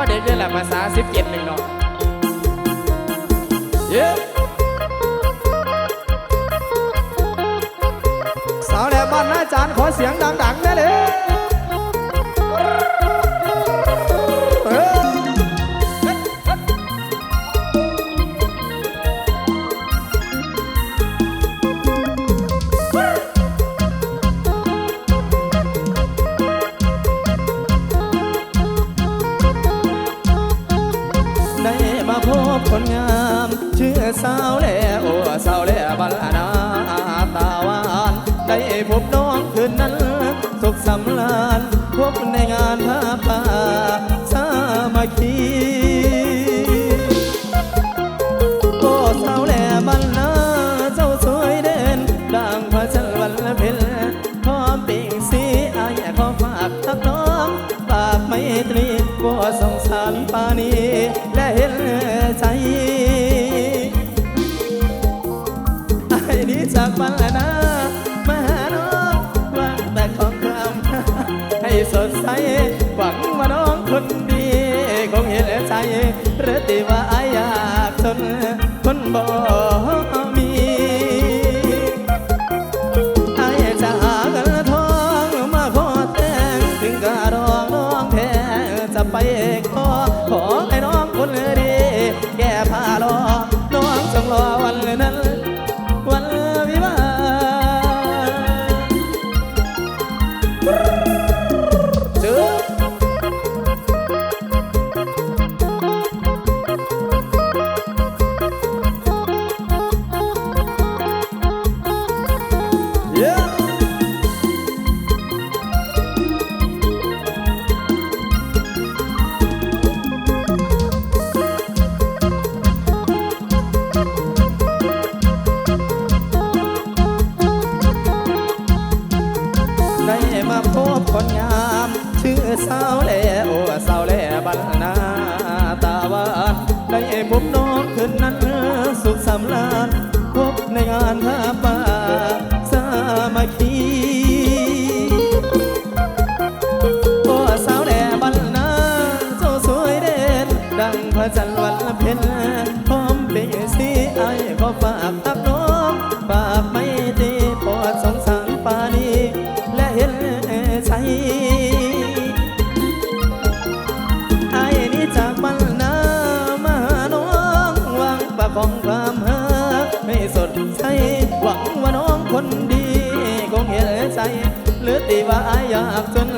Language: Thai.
ว่าเด็กได้แหละภาษาสิบเจ็ดหนึ่งเนาะเย้สาวแหลมบ้านอาจารย์ขอเสียงดังๆได้เลย สาวแล้วโอ้สาวแล้วบ้าน อยเอกพอขอให้น้องคนดี แก้ผ้ารอน้องจงรอวันนั้น ตาวาน ติว่าอยากจน